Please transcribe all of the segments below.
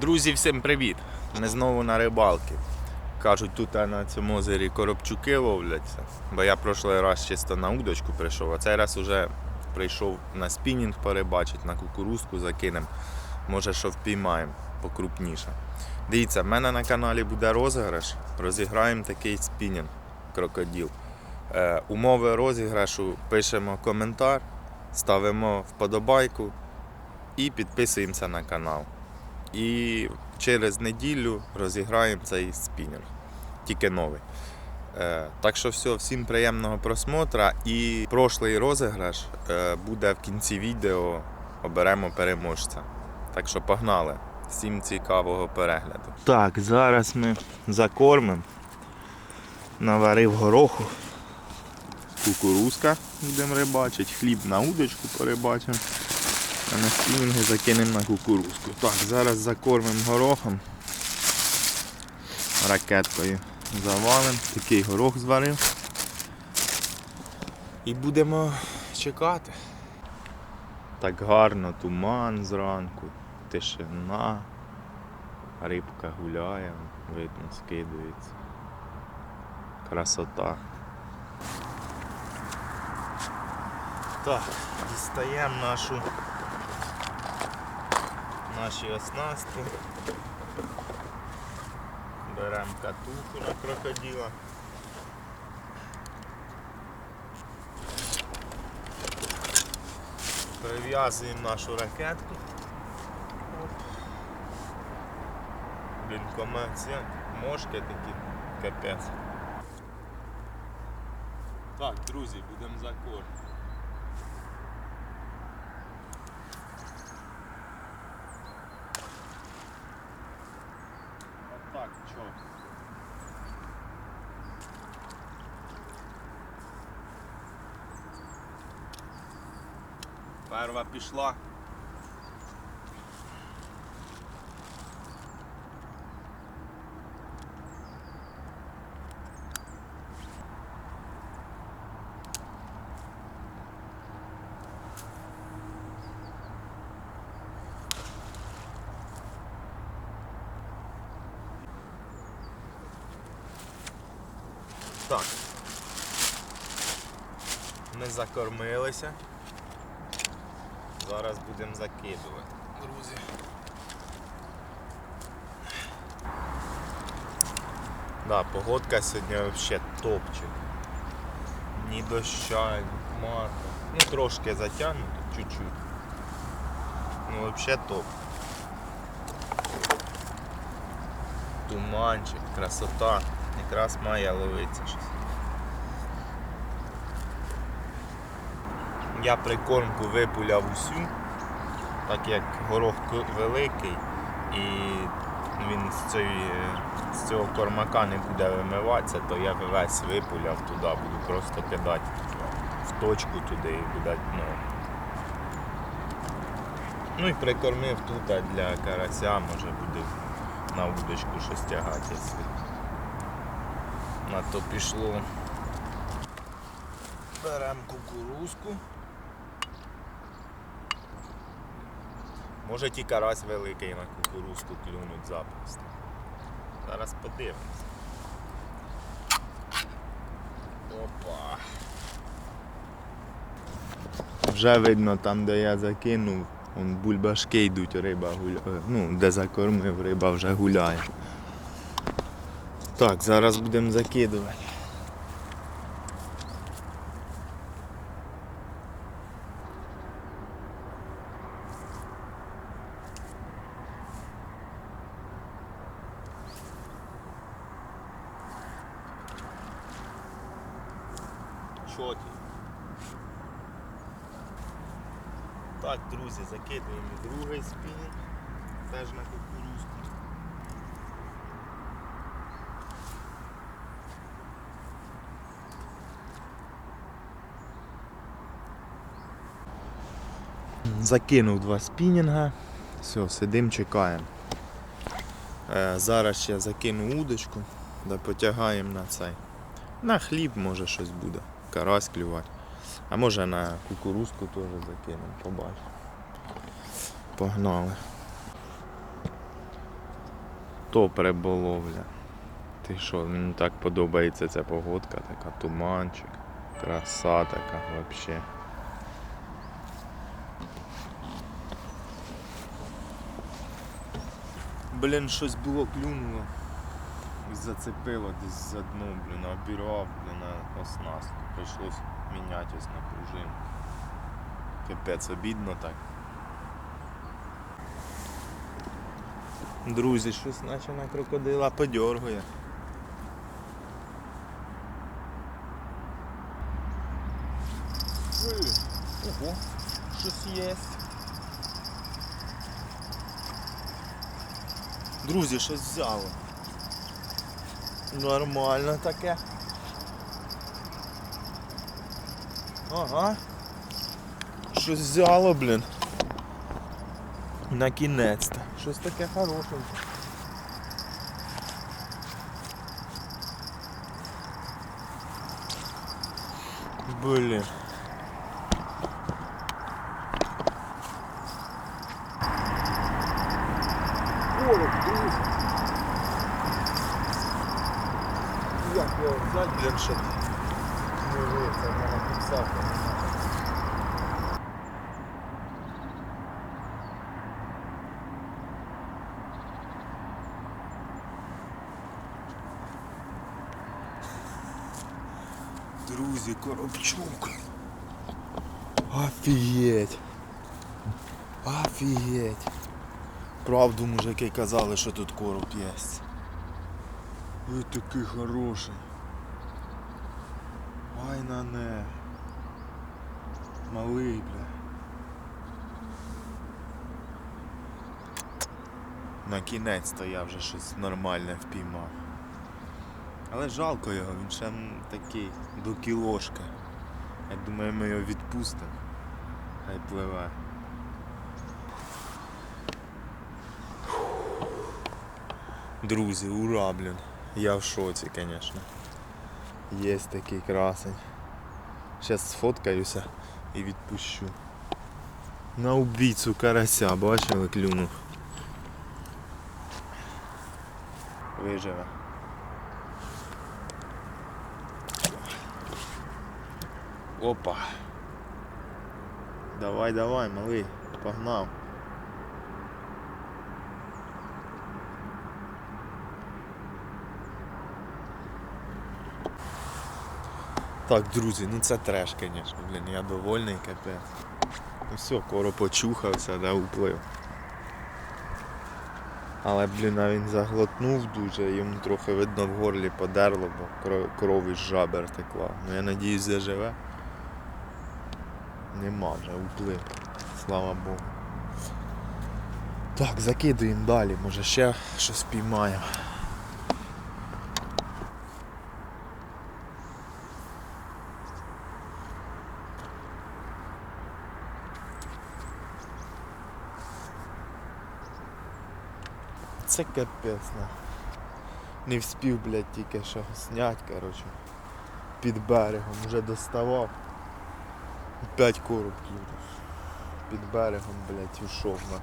Друзі, всім привіт! Ми знову на рибалки. Кажуть, тут на цьому озері коробчуки ловляться. Бо я прошлий раз чисто на удочку прийшов, а цей раз уже прийшов на спінінг порибачить, на кукурузку закинемо. Може, що впіймаємо покрупніше. Дивіться, в мене на каналі буде розіграш. Розіграємо такий спінінг крокодил. Е, умови розіграшу пишемо коментар, ставимо вподобайку і підписуємося на канал. І через неділю розіграємо цей спінінг. Тільки новий. Е, так що все, всім приємного просмотра. І прошлий розіграш е, буде в кінці відео. Оберемо переможця. Так що погнали. Всім цікавого перегляду. Так, зараз ми закормимо. Наварив гороху. Кукурузка будемо рибачити, хліб на удочку порибачимо. А на спінінги закинемо на кукурузку. Так, зараз закормимо горохом. Ракеткою завалим. Такий горох зварив. І будемо чекати. Так гарно, туман зранку, тишина, рибка гуляє, видно, скидується. Красота. Так, дістаємо нашу наші оснастки. Беремо катуху на крокодила. Прив'язуємо нашу ракетку. Блін, комація. Мошки такі, капець. Так, друзі, будемо закормити. Так, Перва пішла. Так. Ми закормилися. Зараз будемо закидувати, друзі. Да, погодка сьогодні взагалі топчик. Ні доща, ні хмарно. Ну трошки затягнуто, чуть-чуть. Ну взагалі топ. Туманчик, красота. Якраз має ловитися щось. Я прикормку випуляв усю, так як горох великий і він з, цієї, з цього кормака не буде вимиватися, то я весь випуляв туди, буду просто кидати в точку туди і буде дно. Ну і прикормив тут а для карася, може буде на удочку щось тягати. якщо На то пішло. Беремо кукурузку. Може ті карась великий на кукурузку клюнуть запросто. Зараз подивимось. Опа. Вже видно там, де я закинув, вон бульбашки йдуть, риба гуляє. Ну, де закормив, риба вже гуляє. Так, зараз будемо закидувати. Чотий. Так, друзі, закидуємо другий спінінг. Теж на кукурузку. Закинув два спінінга. Все, сидимо, чекаємо. Е, зараз ще закину удочку, да потягаємо на цей. На хліб може щось буде. Карась клювати. А може на кукурузку теж закинемо, побачимо. Погнали. топ риболовля. Ти що, мені так подобається ця погодка, така туманчик, краса така взагалі. Блін, щось було клюнуло. І зацепило десь за дно, блін, обірвав, блін, оснастку. Прийшлось міняти ось на пружину. Капець, обідно так. Друзі, щось наче на крокодила подьоргує. Ого, щось є. Друзі, щось взяло. Нормально таке. Ага. Щось взяло, блін. На кінець-то. Щось таке хороше. Блін. Короб, друзі. Як його взяти, не вийти, в мене підсака немає. Друзі, коробчук. Офігеть. Офігеть. Правду мужики казали, що тут короб є. Ви такий хороший. Ай на не. Малий, бля. На кінець-то я вже щось нормальне впіймав. Але жалко його, він ще такий до кілошка. Я думаю, ми його відпустимо. Хай пливе. Друзі, ура, блін. Я в шоці, звісно. Є такий красень. Зараз сфоткаюся і відпущу. На убійцю карася, бачили, клюнув. Виживе. Опа. Давай, давай, малий, погнав. Так, друзі, ну це треш, звісно, блін, я довольний капець. Ну все, коро почухався, да, уплив. Але, блін, а він заглотнув дуже, йому трохи видно в горлі подерло, бо кро- кров із жабер текла. Ну я надіюсь заживе. Нема вже, уплив. Слава Богу. Так, закидуємо далі, може ще щось піймаємо. Це капець. Не вспів, блядь, тільки що снять, коротше. Під берегом вже доставав. П'ять короб. Під берегом, блядь, ушов на.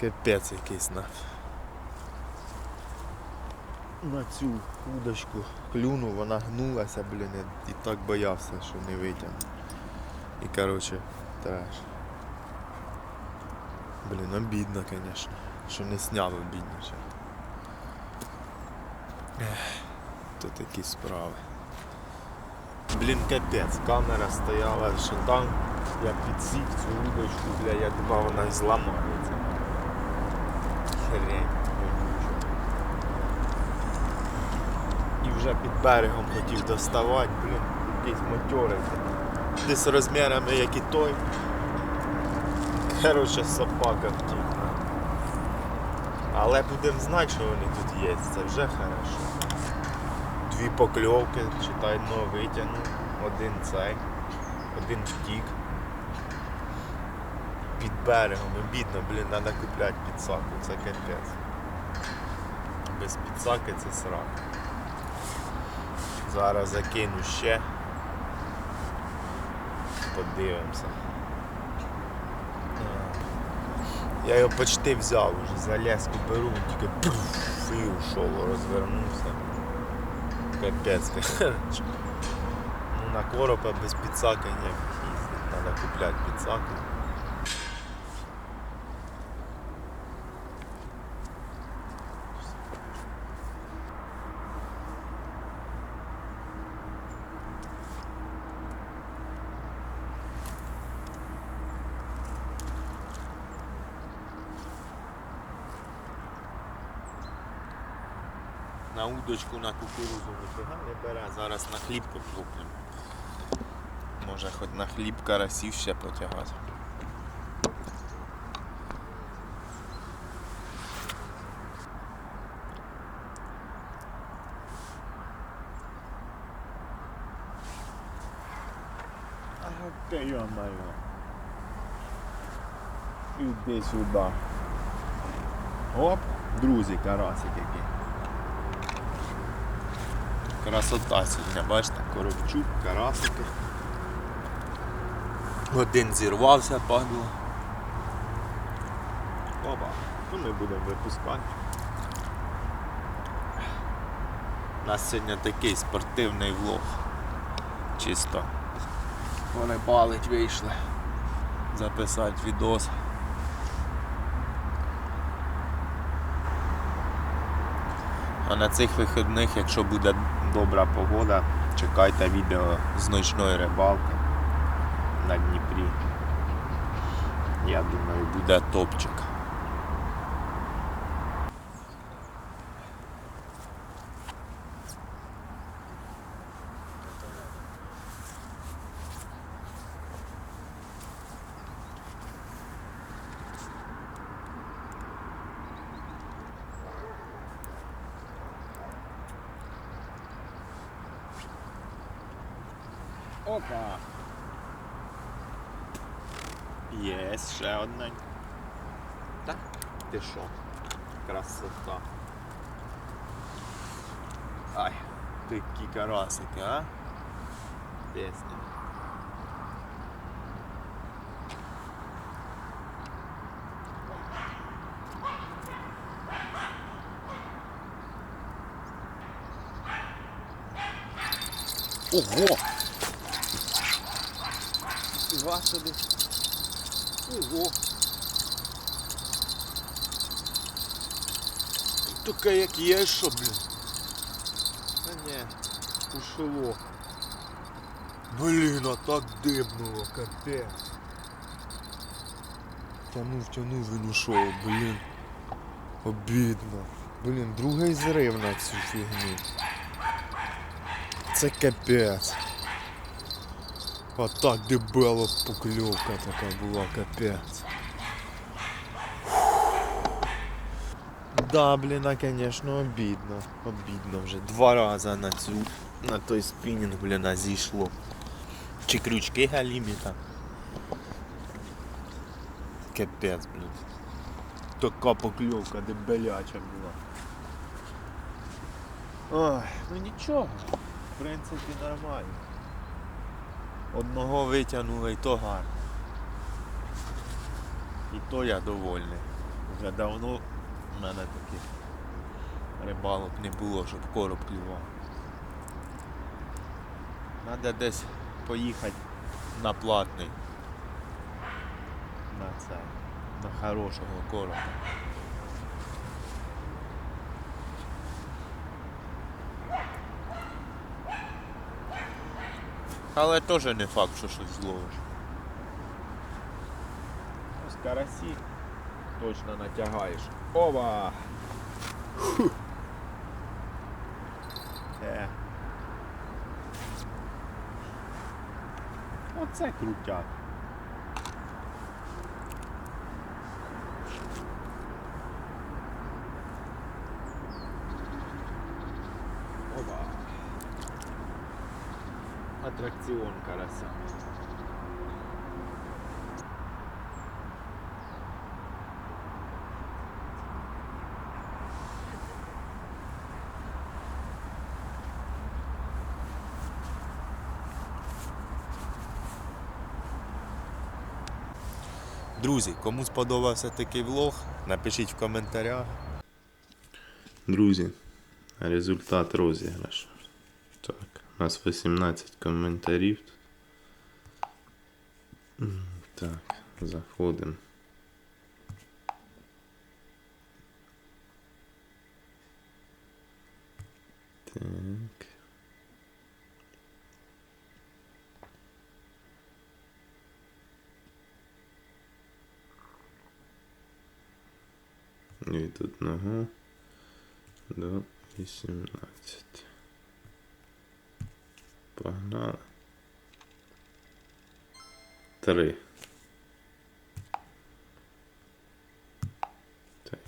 Капець якийсь на. На цю удочку клюнув, вона гнулася, блін, і так боявся, що не витягну. І коротше, треш. Блін, обідно, звісно, що не сняв обідніше. Ех, То такі справи. Блін, капець, камера стояла, що там я підсік цю удочку, бля, я думав, вона зламається. Хрень. І вже під берегом хотів доставати, блін, якийсь матьорий. Десь розмірами, як і той. Короче, собака втік. Але будемо знати, що вони тут є, це вже хорошо. Дві покльовки, читай, ну витягнув, один цей, один втік. Під берегом, обідно, блін, треба купляти підсаку, це капець. Без підсаки це срак. Зараз закину ще. Подивимося. Я його почти взяв уже, за леску беру, тільки пф, і ушов, розвернувся. Капець, короче. Ну, на коропа без підсаки ніяк їздить. Треба купляти підсаку. На удочку на кукурузу ніфіга бере, зараз на хліб поплюнемо. Може хоч на хліб карасів ще потягати. Ти йо-моє. Іди сюди. Оп, друзі, карасик який. Красота сьогодні, бачите, коробчук, карасики. Один зірвався, падло. Опа, ну ми будемо випускати. У нас сьогодні такий спортивний влог. Чисто. Порибалить вийшли. Записати відос. А на цих вихідних, якщо буде добра погода, чекайте відео з ночної рибалки на Дніпрі. Я думаю, буде топчик. Є, ще одна. Так, ти що? Красота. Ай, такі карасики, а? Песня. Ого! Фіга собі. Ого. Така як є, що, блін. Та ні, ушло. Блін, а так дибнуло, капець. Тянув, тянув, він ушов, блін. Обідно. Блін, другий зрив на цю фігню. Це капець. А так дебело покльовка така була, капець. Да, блін, а конечно, обідно. Обідно вже. Два рази на цю, на той спінінг, блін, зійшло. Чи крючки галімі там. Капець, блін. Така покльовка дебеляча була. Ой, ну нічого. В принципі, нормально. Одного витягнули і то гарно. І то я довольний. Вже давно в мене таких рибалок не було, щоб короб клював. Треба десь поїхати на платний. На це. На хорошого короба. Але теж не факт, що щось зловиш. Ось карасі точно натягаєш. Ова! Е. Оце крутяк. Ова. Аттракціон карася. Друзі, кому сподобався такий влог, напишіть в коментарях. Друзі, результат розіграшу. Так, у нас 18 коментарів. М, Так, заходимо. Так. І від одного до 18. Погнали. Три. Так.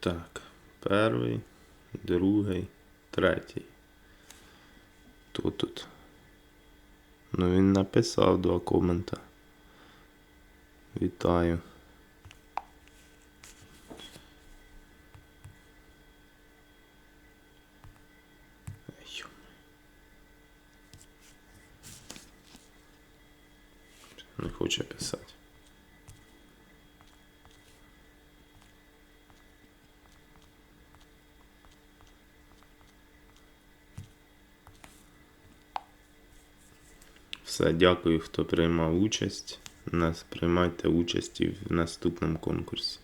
Так, перший, другий, третій. Хто тут? Ну він написав два комента. Вітаю. Не хоче писати. Дякую, хто приймав участь. Нас приймайте участь і в наступному конкурсі.